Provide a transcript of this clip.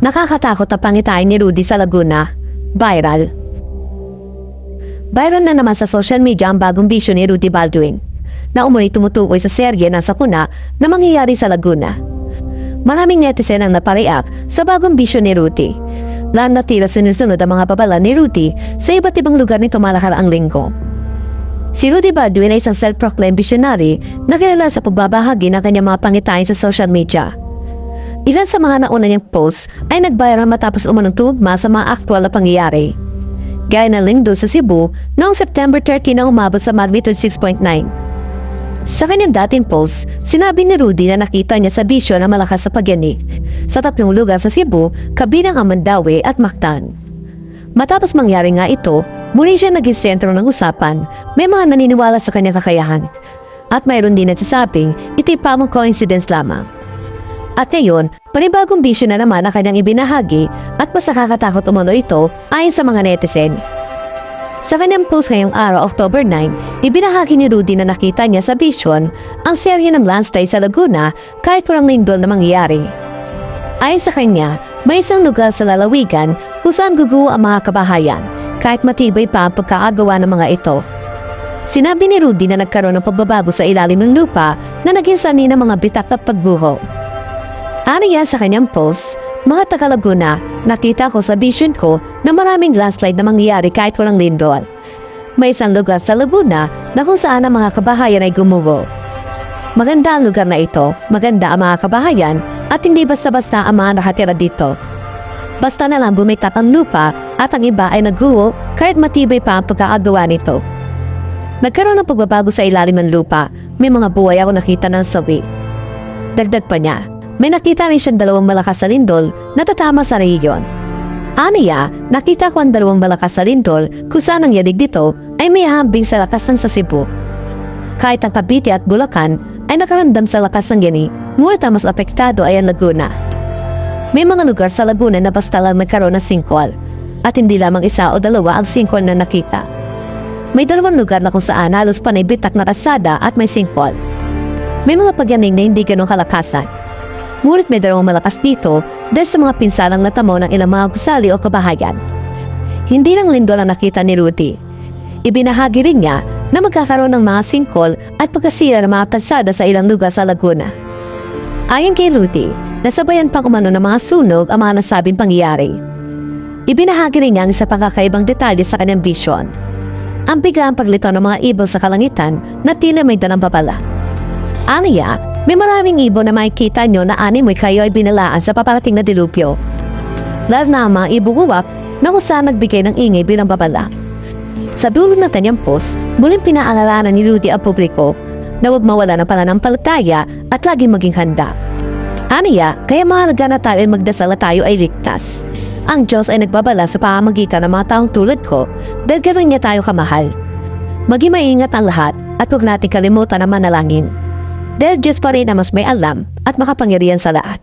Nakakatakot na pangitain ni Rudy sa Laguna. Viral. Viral na naman sa social media ang bagong bisyo ni Rudy Baldwin na umuni tumutukoy sa serye ng sakuna na mangyayari sa Laguna. Maraming netizen ang napareak sa bagong bisyo ni Rudy. Lalo na tila sinusunod ang mga babala ni Rudy sa iba't ibang lugar nito malakaraang linggo. Si Rudy Baldwin ay isang self-proclaimed visionary na kilala sa pagbabahagi ng kanyang mga pangitain sa social media. Ilan sa mga nauna niyang posts ay nag-viral matapos umunong tugma sa mga aktwal na pangyayari. Gaya ng lingdo sa Cebu noong September 30 na umabot sa magnitude 6.9. Sa kanyang dating post, sinabi ni Rudy na nakita niya sa bisyo na malakas sa pagyanig sa tatlong lugar sa Cebu, kabilang ang at Mactan. Matapos mangyari nga ito, muli siya naging sentro ng usapan. May mga naniniwala sa kanyang kakayahan. At mayroon din nagsasabing ito'y pamong coincidence lamang. At ngayon, panibagong bisyo na naman ang kanyang ibinahagi at mas nakakatakot umano ito ayon sa mga netizen. Sa kanyang post ngayong araw, October 9, ibinahagi ni Rudy na nakita niya sa vision ang serye ng landslide sa Laguna kahit walang lindol na mangyayari. Ayon sa kanya, may isang lugar sa lalawigan kung saan guguho ang mga kabahayan kahit matibay pa ang pagkaagawa ng mga ito. Sinabi ni Rudy na nagkaroon ng pagbabago sa ilalim ng lupa na naging sani ng mga bitak at pagbuho. Aniya sa kanyang post, mga taga Laguna, nakita ko sa vision ko na maraming landslide na mangyayari kahit walang lindol. May isang lugar sa Laguna na kung saan ang mga kabahayan ay gumuho. Maganda ang lugar na ito, maganda ang mga kabahayan at hindi basta-basta ang mga nakatira dito. Basta na lang bumitak ang lupa at ang iba ay nagguho kahit matibay pa ang pagkaagawa nito. Nagkaroon ng pagbabago sa ilalim ng lupa, may mga buhay ako nakita ng sawi. Dagdag pa niya, may nakita rin siyang dalawang malakas na lindol na tatama sa rehiyon. Aniya, nakita ko ang dalawang malakas na lindol kung saan ang yadig dito ay may hambing sa lakasan sa Cebu. Kahit ang Cavite at Bulacan ay nakaramdam sa lakas ng gani, ngunit ang mas apektado ay ang Laguna. May mga lugar sa Laguna na basta lang nagkaroon ng singkol at hindi lamang isa o dalawa ang singkol na nakita. May dalawang lugar na kung saan halos panay bitak na kasada at may singkol. May mga pagyaning na hindi ganong kalakasan. Ngunit may dalawang malakas dito dahil sa mga pinsalang natamo ng ilang mga gusali o kabahayan. Hindi lang lindol ang nakita ni Rudy. Ibinahagi rin niya na magkakaroon ng mga singkol at pagkasira ng mga kalsada sa ilang lugar sa Laguna. Ayon kay Rudy, nasabayan pang umano ng mga sunog ang mga nasabing pangyayari. Ibinahagi rin niya ang isa pang kakaibang detalye sa kanyang vision. Ang biglang paglito ng mga ibon sa kalangitan na tila may dalang babala. Aniya, may maraming ibon na makikita nyo na animoy kayo ay binalaan sa paparating na dilupyo. Lalo na ibuguwap na kung saan nagbigay ng ingay bilang babala. Sa dulo ng kanyang post, muling pinaalalanan ni Rudy ang publiko na huwag mawala ng pananampalataya at laging maging handa. Aniya, kaya mahalaga na tayo ay magdasal at tayo ay ligtas. Ang Diyos ay nagbabala sa pamamagitan ng mga taong tulad ko dahil ganoon niya tayo kamahal. Maging maingat ang lahat at huwag natin kalimutan ang manalangin. Dahil Diyos pa rin ang mas may alam at makapangyarihan sa lahat.